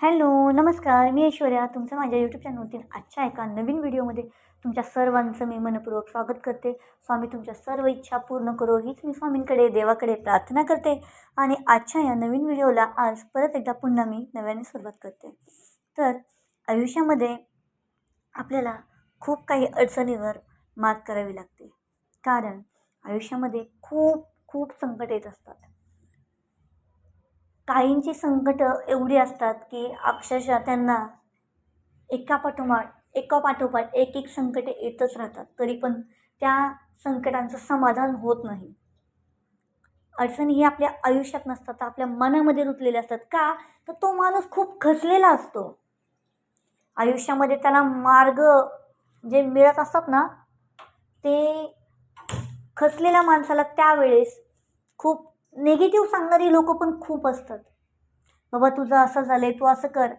Hello नमस्कार. मी ऐश्वर्या. तुमचं माझ्या यूट्यूब चॅनलवरती आजच्या एका नवीन व्हिडिओमध्ये तुमच्या सर्वांचं मी मनपूर्वक स्वागत करते. स्वामी तुमच्या सर्व इच्छा पूर्ण करो. हीच मी स्वामींकडे देवाकडे प्रार्थना करते. आणि आजच्या या नवीन व्हिडिओला आज परत एकदा पुन्हा मी नव्याने सुरुवात करते. तर आयुष्यामध्ये आपल्याला खूप काही अडचणीवर मात करावी लागते. कारण आयुष्यामध्ये खूप खूप संकट येत असतात. काहींची संकटं एवढी असतात की अक्षरशः त्यांना एका पाठोमाठ एका पाठोपाठ एक एक संकटे येतच राहतात. तरी पण त्या संकटांचं समाधान होत नाही. अडचणी ही आपल्या आयुष्यात नसतात आपल्या मनामध्ये रुतलेल्या असतात. का? तर तो माणूस खूप खचलेला असतो. आयुष्यामध्ये त्याला मार्ग जे मिळत असतात ना ते खचलेल्या माणसाला त्यावेळेस खूप निगेटिव्ह सांगणारी लोक पण खूप असतात. बाबा तुझं असं झालं आहे तू असं कर.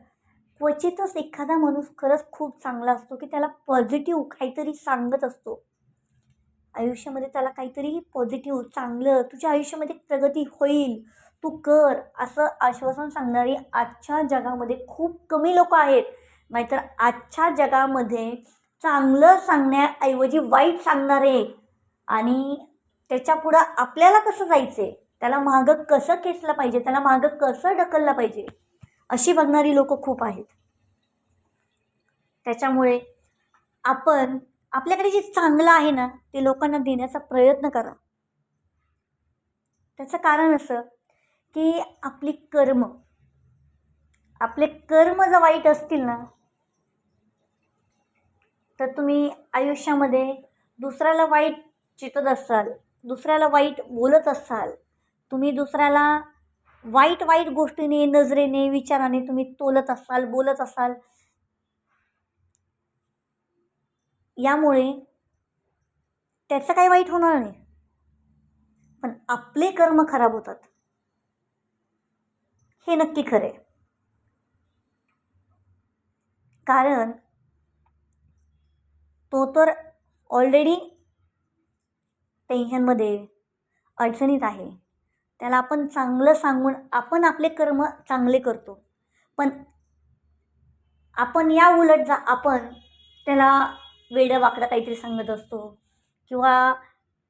क्वचितच एखादा माणूस खरंच खूप चांगला असतो की त्याला पॉझिटिव्ह काहीतरी सांगत असतो. आयुष्यामध्ये त्याला काहीतरी पॉझिटिव्ह चांगलं तुझ्या आयुष्यामध्ये प्रगती होईल. तू कर असं आश्वासन सांगणारी आजच्या जगामध्ये खूप कमी लोक आहेत. नाहीतर आजच्या जगामध्ये चांगलं सांगण्याऐवजी वाईट सांगणारे. आणि त्याच्यापुढं आपल्याला कसं जायचं आहे त्याला मागं कसं खेचलं पाहिजे? त्याला मागं कसं ढकललं पाहिजे? अशी बघणारी लोक खूप आहेत. त्याच्यामुळे आपण आपल्याकडे जे चांगलं आहे ना ते लोकांना देण्याचा प्रयत्न करा. त्याचं कारण असं की आपली कर्म आपले कर्म जर वाईट असतील ना तर तुम्ही आयुष्यामध्ये दुसऱ्याला वाईट चितत असाल दुसऱ्याला वाईट बोलत असाल तुम्ही दुसऱ्याला वाईट वाईट गोष्टीने नजरेने विचाराने तुम्ही तोलत असाल बोलत असाल. यामुळे त्याचं काही वाईट होणार नाही. पण आपले कर्म खराब होतात. हे नक्की खरे कारण तो तर ऑलरेडी टेन्शनमध्ये अडचणीत आहे. त्याला आपण चांगलं सांगून आपण आपले कर्म चांगले करतो. पण आपण या उलट जा आपण त्याला वेडं वाकडं काहीतरी सांगत असतो किंवा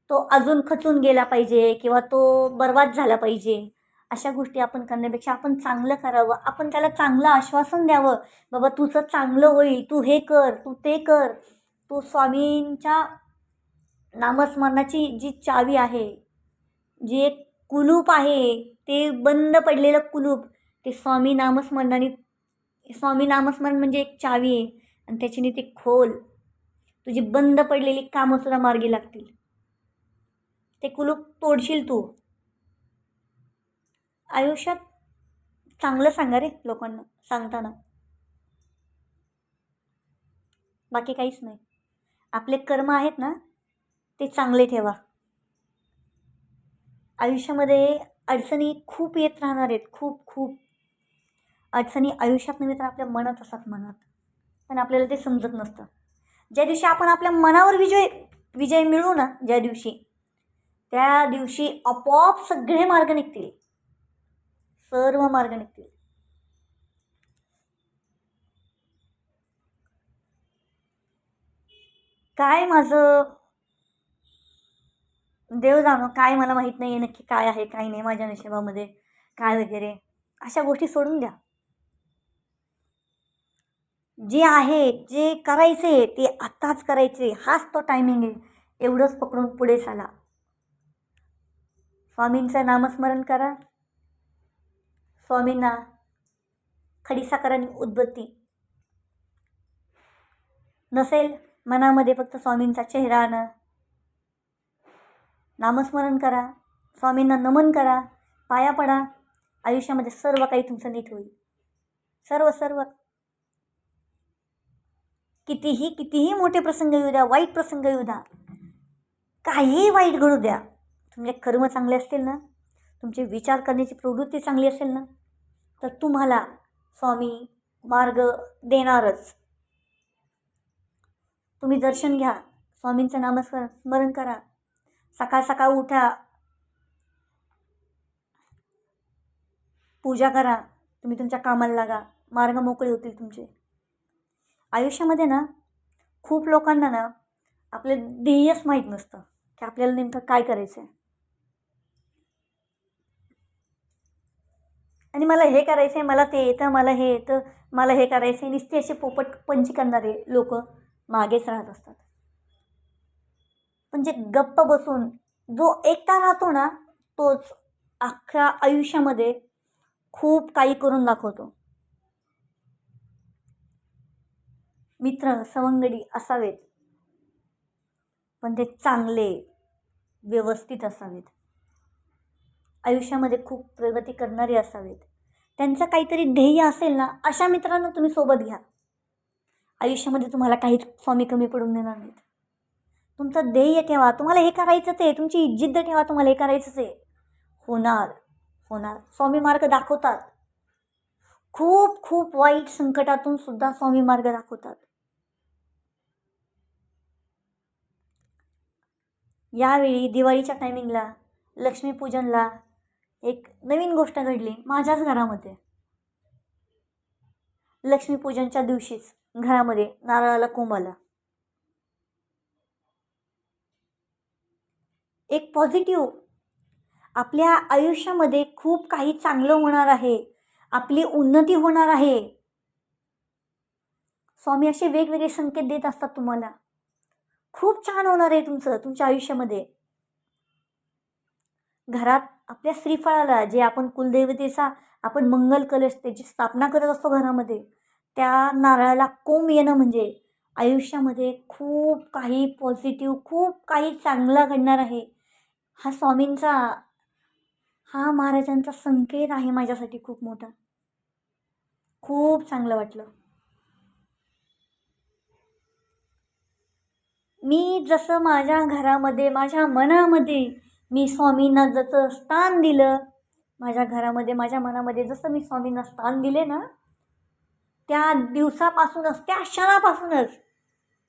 तो अजून खचून गेला पाहिजे किंवा तो बर्बाद झाला पाहिजे अशा गोष्टी आपण करण्यापेक्षा आपण चांगलं करावं आपण त्याला चांगलं आश्वासन द्यावं. बाबा तुझं चांगलं होईल तू हे कर तू ते कर. तू स्वामींच्या नामस्मरणाची जी चावी आहे जी एक कुलूप आहे. ते बंद पडलेलं कुलूप. ते स्वामी नामस्मरणाने स्वामी नामस्मरण म्हणजे एक चावी आहे. आणि त्याच्याने ते खोल. तुझी बंद पडलेली कामंसुद्धा मार्गी लागतील. ते कुलूप तोडशील तू. आयुष्यात चांगलं सांगा रे लोकांना सांगताना. बाकी काहीच नाही. आपले कर्म आहेत ना ते चांगले ठेवा. आयुष्यामध्ये अडचणी खूप येत राहणार आहेत. खूप खूप. अडचणी आयुष्यात नव्हे तर आपल्या मनात असतात मनात. पण आपल्याला ते समजत नसतं. ज्या दिवशी आपण आपल्या मनावर विजय विजय मिळू ना ज्या दिवशी त्या दिवशी आपोआप सगळे मार्ग निघतील. सर्व मार्ग निघतील. काय माझं देव जाणो काय मला माहीत नाही आहे नक्की काय आहे काय नाही माझ्या नशिबामध्ये काय वगैरे. अशा गोष्टी सोडून द्या. जे आहे जे करायचे ते आत्ताच करायचे. हाच तो टायमिंग आहे. एवढंच पकडून पुढे चाला. स्वामींचं नामस्मरण करा. स्वामींना खडीसाखरांनी उद्बत्ती. नसेल मनामध्ये फक्त स्वामींचा चेहरा आणा. नामस्मरण करा. स्वामींना नमन करा. पाया पडा. आयुष्यामध्ये सर्व काही तुमचं नीट होईल. सर्व सर्व. कितीही कितीही मोठे प्रसंग येऊ द्या वाईट प्रसंग येऊ द्या. काहीही वाईट घडू द्या. तुमचे कर्म चांगले असतील ना? तुमचे विचार करण्याची प्रवृत्ती चांगली असेल ना? तर तुम्हाला स्वामी मार्ग देणारच. तुम्ही दर्शन घ्या. स्वामींचं नामस्मरण स्मरण करा. सकाळ सकाळ उठा. पूजा करा. तुम्ही तुमच्या कामाला लागा. मार्ग मोकळे होतील तुमचे. आयुष्यामध्ये ना खूप लोकांना ना आपले ध्येयच माहीत नसतं की आपल्याला नेमकं काय करायचं आहे आणि मला हे करायचं आहे मला ते येतं मला हे येतं मला हे करायचं आहे नुसते असे पोपट पंची करणारे लोक मागेच राहत असतात. पण जे गप्प बसून जो एकटा राहतो ना तोच अख्ख्या आयुष्यामध्ये खूप काही करून दाखवतो. मित्र सवंगडी असावेत पण ते चांगले व्यवस्थित असावेत. आयुष्यामध्ये खूप प्रगती करणारे असावेत. त्यांचं काहीतरी ध्येय असेल ना अशा मित्रांना तुम्ही सोबत घ्या. आयुष्यामध्ये तुम्हाला काहीच स्वामी कमी पडून देणार नाहीत. तुमचं ध्येय ठेवा. तुम्हाला हे करायचंच आहे. तुमची जिद्द ठेवा. तुम्हाला हे करायचंच आहे. होणार. होणार. स्वामी मार्ग दाखवतात. खूप खूप वाईट संकटातून सुद्धा स्वामी मार्ग दाखवतात. यावेळी दिवाळीच्या टायमिंगला लक्ष्मीपूजनला एक नवीन गोष्ट घडली माझ्याच घरामध्ये. लक्ष्मीपूजनच्या दिवशीच घरामध्ये नारळाला कोंब आला. एक पॉझिटिव्ह आपल्या आयुष्यामध्ये खूप काही चांगलं होणार आहे. आपली उन्नती होणार आहे. स्वामी असे वेगवेगळे संकेत देत असतात तुम्हाला. खूप छान होणार आहे तुमचं तुमच्या आयुष्यामध्ये. घरात आपल्या श्रीफळाला जे आपण कुलदेवतेचा आपण मंगल कलश त्याची स्थापना करत असतो घरामध्ये त्या नारळाला कोंब येणं म्हणजे आयुष्यामध्ये खूप काही पॉझिटिव्ह खूप काही चांगला घडणार आहे. हा स्वामींचा हा महाराजांचा संकेत आहे माझ्यासाठी खूप मोठा. खूप चांगलं वाटलं. मी जसं माझ्या घरामध्ये माझ्या मनामध्ये मी स्वामींना जसं स्थान दिलं माझ्या घरामध्ये माझ्या मनामध्ये जसं मी स्वामींना स्थान दिले ना त्या दिवसापासूनच त्या क्षणापासूनच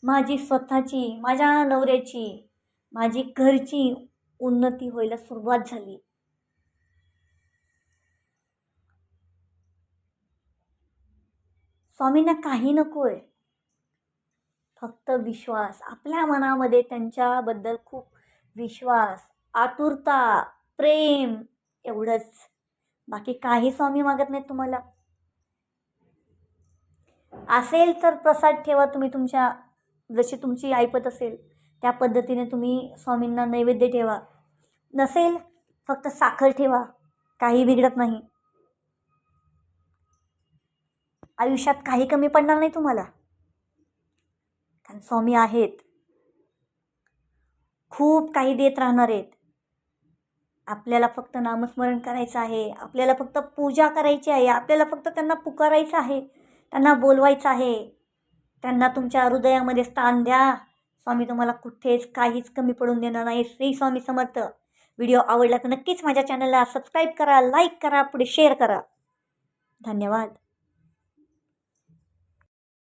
माझी स्वतःची माझ्या नवऱ्याची माझी घरची उन्नती व्हायला सुरुवात झाली. स्वामींना काही नको आहे फक्त विश्वास. आपल्या मनामध्ये त्यांच्याबद्दल खूप विश्वास आतुरता प्रेम एवढंच. बाकी काही स्वामी मागत नाहीत तुम्हाला. असेल तर प्रसाद ठेवा तुम्ही तुमच्या जशी तुमची ऐपत असेल. त्या पद्धतीने तुम्ही स्वामींना नैवेद्य ठेवा. नसेल फक्त साखर ठेवा. काही बिघडत नाही. आयुष्यात काही कमी पडणार नाही तुम्हाला. कारण स्वामी आहेत. खूप काही देत राहणार आहेत. आपल्याला फक्त नामस्मरण करायचं आहे. आपल्याला फक्त पूजा करायची आहे. आपल्याला फक्त त्यांना पुकारायचं आहे. त्यांना बोलवायचं आहे. त्यांना तुमच्या हृदयामध्ये स्थान द्या. स्वामी तुम्हाला कुठेच काहीच कमी पडून देणार नाही. श्री स्वामी समर्थ. व्हिडिओ आवडला तर नक्कीच माझ्या चॅनलला सबस्क्राईब करा लाईक करा पुढे शेअर करा. धन्यवाद.